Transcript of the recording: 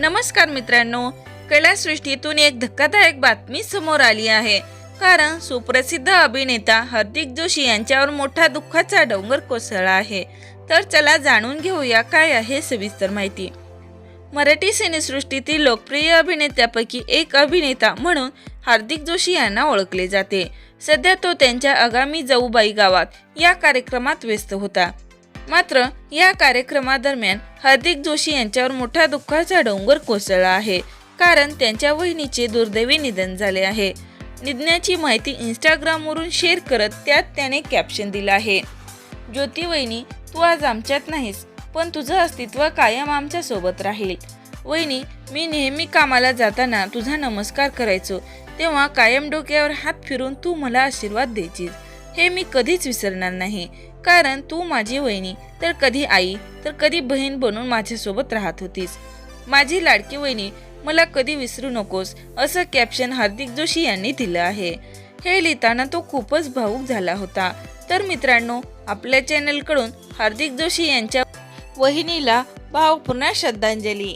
नमस्कार मित्रांनो कलासृष्टीतून एक धक्कादायक बातमी समोर आली आहे. कारण सुप्रसिद्ध अभिनेता हार्दिक जोशी यांच्यावर मोठा दुःखाचा डोंगर कोसळला आहे. तर चला जाणून घेऊया काय आहे सविस्तर माहिती. मराठी सिनेसृष्टीतील लोकप्रिय अभिनेत्यापैकी एक अभिनेता म्हणून हार्दिक जोशी यांना ओळखले जाते. सध्या तो त्यांच्या आगामी जाऊबाई गावात या कार्यक्रमात व्यस्त होता. मात्र या कार्यक्रमादरम्यान हार्दिक जोशी यांच्यावर मोठा दुःखाचा डोंगर कोसळला आहे. कारण त्यांच्या वहिनीचे दुर्दैवी निधन झाले आहे. निधनाची माहिती इंस्टाग्रामवरून शेअर करत त्यात त्याने कॅप्शन दिलं आहे. ज्योती वहिनी तू आज आमच्यात नाहीस पण तुझं अस्तित्व कायम आमच्यासोबत राहील. वहिनी मी नेहमी कामाला जाताना तुझा नमस्कार करायचो. तेव्हा कायम डोक्यावर हात फिरून तू मला आशीर्वाद द्यायचीस हे मी कधीच विसरणार नाही. कारण तू माझी वहिनी तर कधी आई तर कधी बहीण बनून माझ्यासोबत राहत होतीस. माझी लाडकी वहिनी मला कधी विसरू नकोस असं कॅप्शन हार्दिक जोशी यांनी दिलं आहे. हे लिहिताना तो खूपच भावूक झाला होता. तर मित्रांनो आपल्या चॅनलकडून हार्दिक जोशी यांच्या वहिनीला भावपूर्ण श्रद्धांजली.